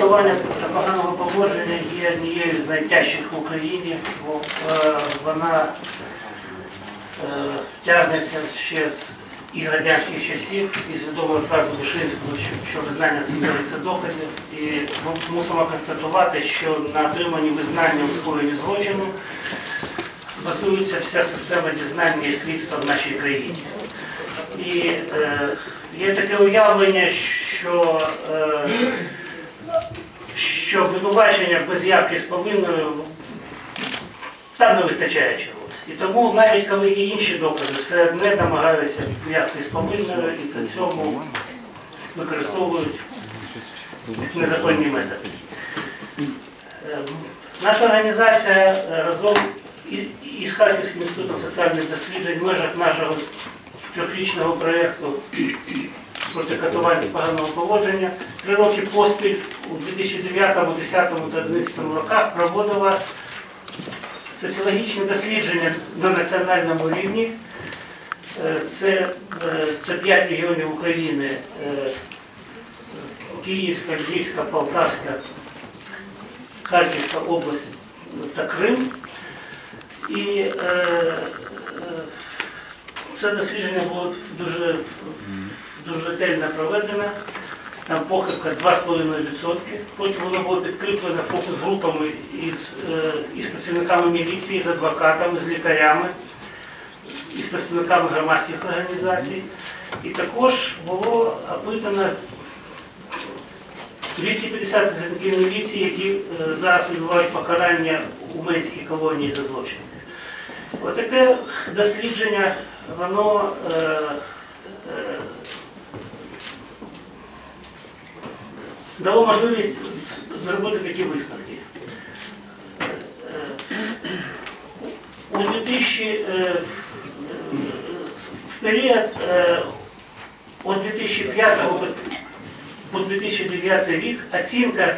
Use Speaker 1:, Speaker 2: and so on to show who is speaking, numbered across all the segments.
Speaker 1: Констатування та поганого поводження є однією з найтяжчих в Україні, бо е, вона е, тягнеться ще з із радянських часів, із відомої фрази Вишинського, що, що визнання це доказів. І ми мусимо констатувати, що на отриманні визнання у скоєнні злочину базується вся система дізнання і слідства в нашій країні. І е, є таке уявлення, що, е, що обвинувачення без явки з повинною там не вистачає чогось. І тому навіть коли є інші докази, все одне намагаються явки з повинною і при цьому використовують незаконні методи. Е, Наша організація разом із Харківським інститутом соціальних досліджень в межах нашого трьохрічного проєкту проти катування поганого поводження три роки поспіль у 2009, 2010 та 2011 роках проводила соціологічне дослідження на національному рівні. Е, Це, е, це п'ять регіонів України. е, Київська, Львівська, Полтавська, Харківська область та Крим. І це дослідження було дуже, дуже ретельно проведено. Там похибка 2,5%. Потім воно було підкріплене фокус-групами із, е, із працівниками міліції, з адвокатами, з лікарями, із представниками громадських організацій. І також було опитано 250 працівників міліції, які е, зараз відбувають покарання у Менській колонії за злочини. Отаке дослідження, воно е, е, дало можливість зробити такі висновки. Е, У 2000, е, в період від 2005 по- по 2009 рік оцінка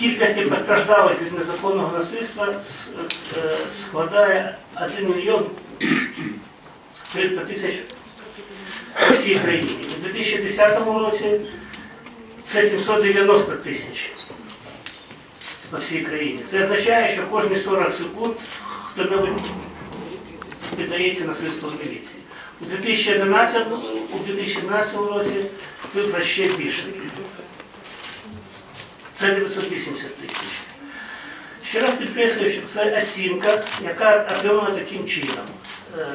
Speaker 1: кількості постраждалих від незаконного насильства е, складає 1 мільйон 300 тисяч по всій країні. У 2010 році це 790 тисяч по всій країні. Це означає, що кожні 40 секунд хто-небудь піддається насильству в міліції. У 2011, у 2011 році цифра ще більша. Це 980 тисяч. Ще раз підкреслюю, що це оцінка, яка отримана таким чином. Е,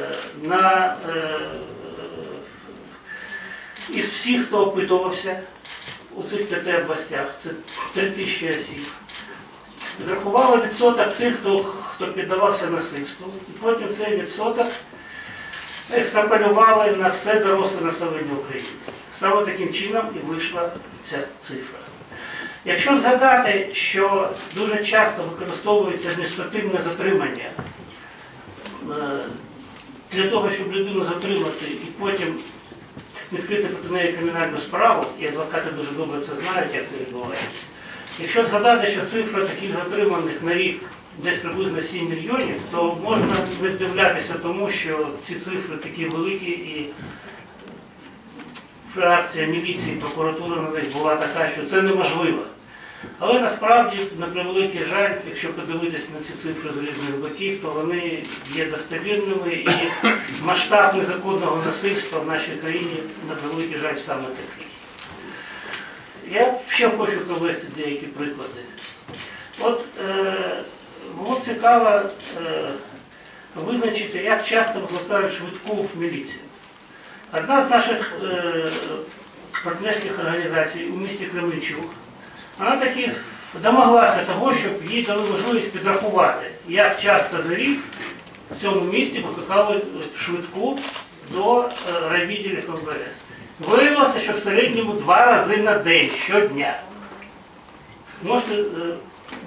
Speaker 1: На, е, із всіх, хто опитувався у цих п'яти областях, це 3 тисячі осіб, підрахували відсоток тих, хто, хто піддавався насильству, і потім цей відсоток екстраполювали на все доросле населення України. Саме таким чином і вийшла ця цифра. Якщо згадати, що дуже часто використовується адміністративне затримання е, для того, щоб людину затримати і потім відкрити проти неї кримінальну справу, і адвокати дуже добре це знають, як це відбувається. Якщо згадати, що цифра таких затриманих на рік десь приблизно 7 мільйонів, то можна не вдивлятися тому, що ці цифри такі великі і реакція міліції, прокуратури на них була така, що це неможливо. Але насправді, на превеликий жаль, якщо подивитися на ці цифри з різних боків, то вони є достовірними і масштаб незаконного насильства в нашій країні, на превеликий жаль, саме такий. Я ще хочу провести деякі приклади. От е, було цікаво е, визначити, як часто викликають швидку в міліцію. Одна з наших е, партнерських організацій у місті Кременчук, вона таки домоглася того, щоб їй дали можливість підрахувати, як часто за рік в цьому місті викликали швидку до е, райвідділів МВС. Виявилося, що в середньому два рази на день щодня. Можете, е,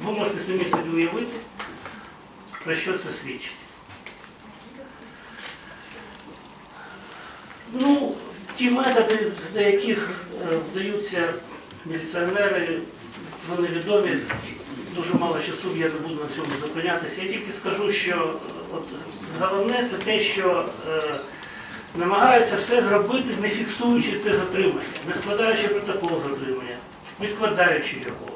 Speaker 1: ви можете самі собі уявити, про що це свідчить. Ну, ті методи, до яких е, вдаються міліціонери, вони відомі. Дуже мало часу, я не буду на цьому зупинятися. Я тільки скажу, що е, от, головне це те, що е, намагаються все зробити, не фіксуючи це затримання, не складаючи протокол затримання. відкладаючи його.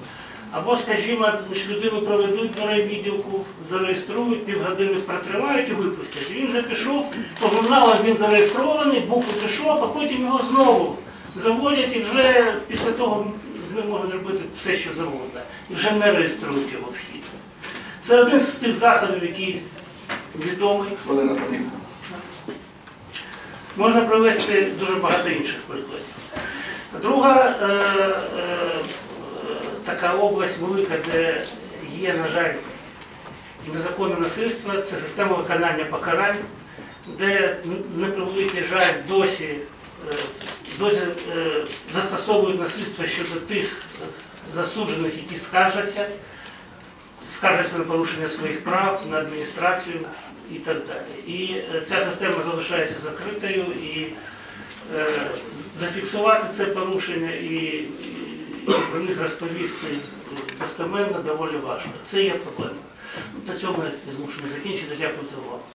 Speaker 1: Або, скажімо, людину проведуть до райвідділку, зареєструють, півгодини протримають і випустять. Він вже пішов, по журналам він зареєстрований, був і пішов, а потім його знову заводять і вже після того з ним можуть робити все, що завгодно. І вже не реєструють його вхід. Це один з тих засобів, які відомий.
Speaker 2: Хвилина потрібна.
Speaker 1: Можна привести дуже багато інших прикладів. Друга е, е, така область велика, де є, на жаль, незаконне насильство, це система виконання покарань, де на превеликий жаль досі, е, досі е, застосовують насильство щодо тих е, засуджених, які скаржаться, скаржаться на порушення своїх прав, на адміністрацію і так далі. І е, ця система залишається закритою і зафіксувати це порушення і про них розповісти достеменно доволі важко. Це є проблема. На цьому я змушений закінчити. Дякую за увагу.